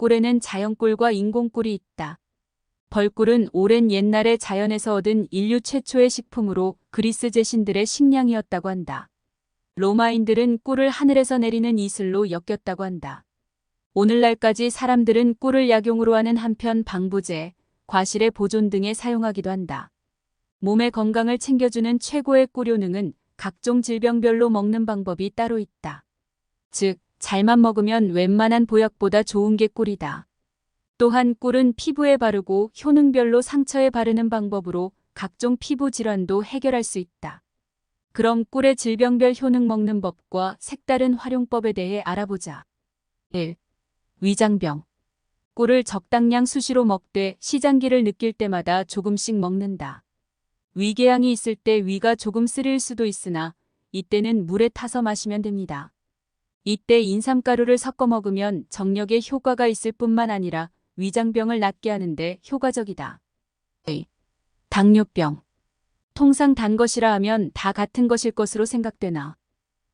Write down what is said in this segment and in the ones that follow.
꿀에는 자연꿀과 인공꿀이 있다. 벌꿀은 오랜 옛날에 자연에서 얻은 인류 최초의 식품으로 그리스 제신들의 식량이었다고 한다. 로마인들은 꿀을 하늘에서 내리는 이슬로 엮였다고 한다. 오늘날까지 사람들은 꿀을 약용으로 하는 한편 방부제, 과실의 보존 등에 사용하기도 한다. 몸의 건강을 챙겨주는 최고의 꿀효능은 각종 질병별로 먹는 방법이 따로 있다. 즉, 잘만 먹으면 웬만한 보약보다 좋은 게 꿀이다. 또한 꿀은 피부에 바르고 효능별로 상처에 바르는 방법으로 각종 피부 질환도 해결할 수 있다. 그럼 꿀의 질병별 효능 먹는 법과 색다른 활용법에 대해 알아보자. 1. 위장병. 꿀을 적당량 수시로 먹되 시장기를 느낄 때마다 조금씩 먹는다. 위궤양이 있을 때 위가 조금 쓰릴 수도 있으나 이때는 물에 타서 마시면 됩니다. 이때 인삼가루를 섞어 먹으면 정력에 효과가 있을 뿐만 아니라 위장병을 낫게 하는데 효과적이다. 2. 당뇨병. 통상 단 것이라 하면 다 같은 것일 것으로 생각되나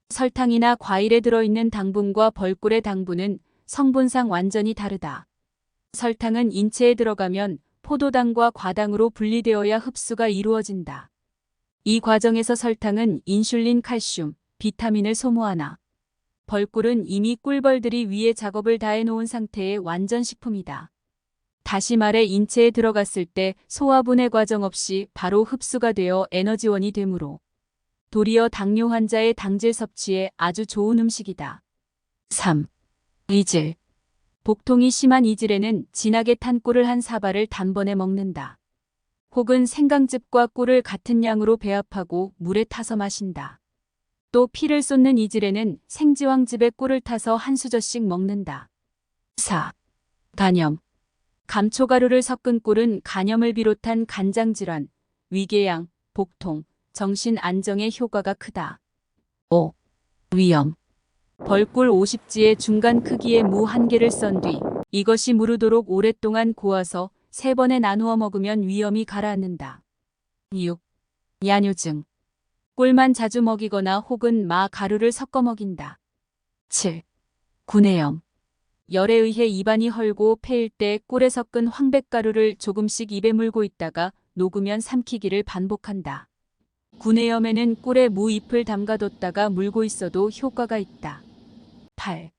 설탕이나 과일에 들어있는 당분과 벌꿀의 당분은 성분상 완전히 다르다. 설탕은 인체에 들어가면 포도당과 과당으로 분리되어야 흡수가 이루어진다. 이 과정에서 설탕은 인슐린, 칼슘, 비타민을 소모하나 벌꿀은 이미 꿀벌들이 위에 작업을 다해 놓은 상태의 완전 식품이다. 다시 말해 인체에 들어갔을 때 소화분해 과정 없이 바로 흡수가 되어 에너지원이 되므로 도리어 당뇨 환자의 당질 섭취에 아주 좋은 음식이다. 3. 이질. 복통이 심한 이질에는 진하게 탄 꿀을 한 사발을 단번에 먹는다. 혹은 생강즙과 꿀을 같은 양으로 배합하고 물에 타서 마신다. 또 피를 쏟는 이질에는 생지황즙에 꿀을 타서 한 수저씩 먹는다. 4. 간염. 감초가루를 섞은 꿀은 간염을 비롯한 간장질환, 위궤양, 복통, 정신 안정에 효과가 크다. 5. 위염. 벌꿀 50지의 중간 크기의 무 한 개를 썬 뒤 이것이 무르도록 오랫동안 고아서 세 번에 나누어 먹으면 위염이 가라앉는다. 6. 야뇨증. 꿀만 자주 먹이거나 혹은 마 가루를 섞어 먹인다. 7. 구내염. 열에 의해 입안이 헐고 패일 때 꿀에 섞은 황백가루를 조금씩 입에 물고 있다가 녹으면 삼키기를 반복한다. 구내염에는 꿀에 무잎을 담가뒀다가 물고 있어도 효과가 있다. 8.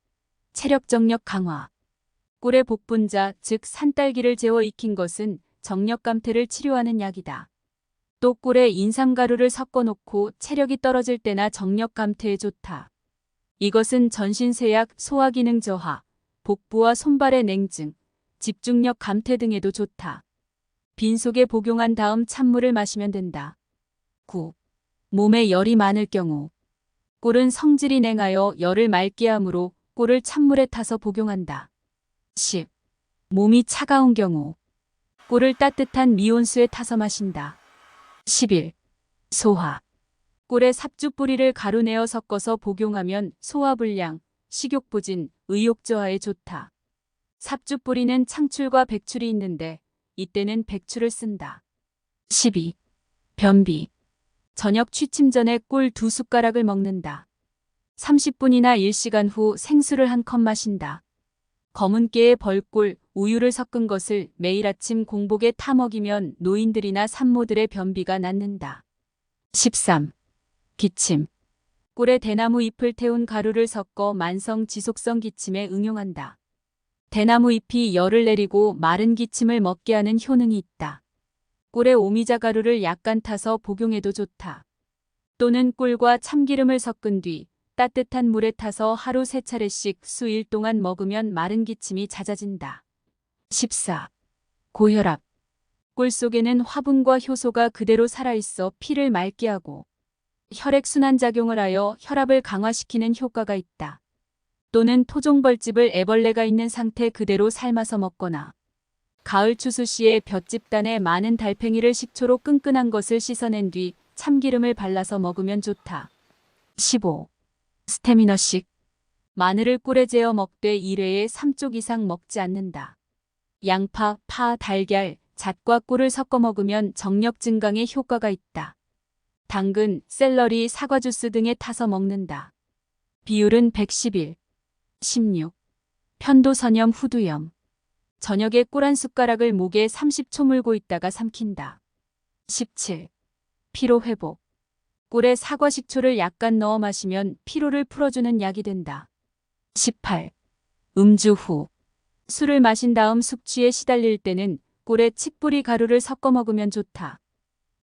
체력 정력 강화. 꿀의 복분자, 즉 산딸기를 재워 익힌 것은 정력 감퇴를 치료하는 약이다. 또 꿀에 인삼가루를 섞어 놓고 체력이 떨어질 때나 정력 감퇴에 좋다. 이것은 전신세약, 소화기능 저하, 복부와 손발의 냉증, 집중력 감퇴 등에도 좋다. 빈속에 복용한 다음 찬물을 마시면 된다. 9. 몸에 열이 많을 경우 꿀은 성질이 냉하여 열을 맑게 하므로 꿀을 찬물에 타서 복용한다. 10. 몸이 차가운 경우 꿀을 따뜻한 미온수에 타서 마신다. 11. 소화 꿀에 삽주 뿌리를 가루내어 섞어서 복용하면 소화불량, 식욕부진, 의욕저하에 좋다. 삽주 뿌리는 창출과 백출이 있는데 이때는 백출을 쓴다. 12. 변비 저녁 취침 전에 꿀 두 숟가락을 먹는다. 30분이나 1시간 후 생수를 한 컵 마신다. 검은 깨에 벌꿀, 우유를 섞은 것을 매일 아침 공복에 타 먹이면 노인들이나 산모들의 변비가 낫는다. 13. 기침. 꿀에 대나무 잎을 태운 가루를 섞어 만성 지속성 기침에 응용한다. 대나무 잎이 열을 내리고 마른 기침을 먹게 하는 효능이 있다. 꿀에 오미자 가루를 약간 타서 복용해도 좋다. 또는 꿀과 참기름을 섞은 뒤 따뜻한 물에 타서 하루 세 차례씩 수일 동안 먹으면 마른 기침이 잦아진다. 14. 고혈압. 꿀 속에는 화분과 효소가 그대로 살아있어 피를 맑게 하고 혈액순환 작용을 하여 혈압을 강화시키는 효과가 있다. 또는 토종벌집을 애벌레가 있는 상태 그대로 삶아서 먹거나 가을 추수 시에 볏집단에 많은 달팽이를 식초로 끈끈한 것을 씻어낸 뒤 참기름을 발라서 먹으면 좋다. 15. 스테미너식. 마늘을 꿀에 재어 먹되 1회에 3쪽 이상 먹지 않는다. 양파, 파, 달걀, 잣과 꿀을 섞어 먹으면 정력 증강에 효과가 있다. 당근, 샐러리, 사과 주스 등에 타서 먹는다. 비율은 111. 16. 편도선염 후두염. 저녁에 꿀 한 숟가락을 목에 30초 물고 있다가 삼킨다. 17. 피로 회복. 꿀에 사과 식초를 약간 넣어 마시면 피로를 풀어주는 약이 된다. 18. 음주 후. 술을 마신 다음 숙취에 시달릴 때는 꿀에 칡뿌리 가루를 섞어 먹으면 좋다.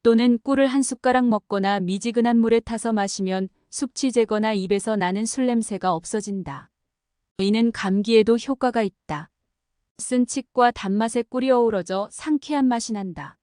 또는 꿀을 한 숟가락 먹거나 미지근한 물에 타서 마시면 숙취 제거나 입에서 나는 술 냄새가 없어진다. 이는 감기에도 효과가 있다. 쓴 칡과 단맛의 꿀이 어우러져 상쾌한 맛이 난다.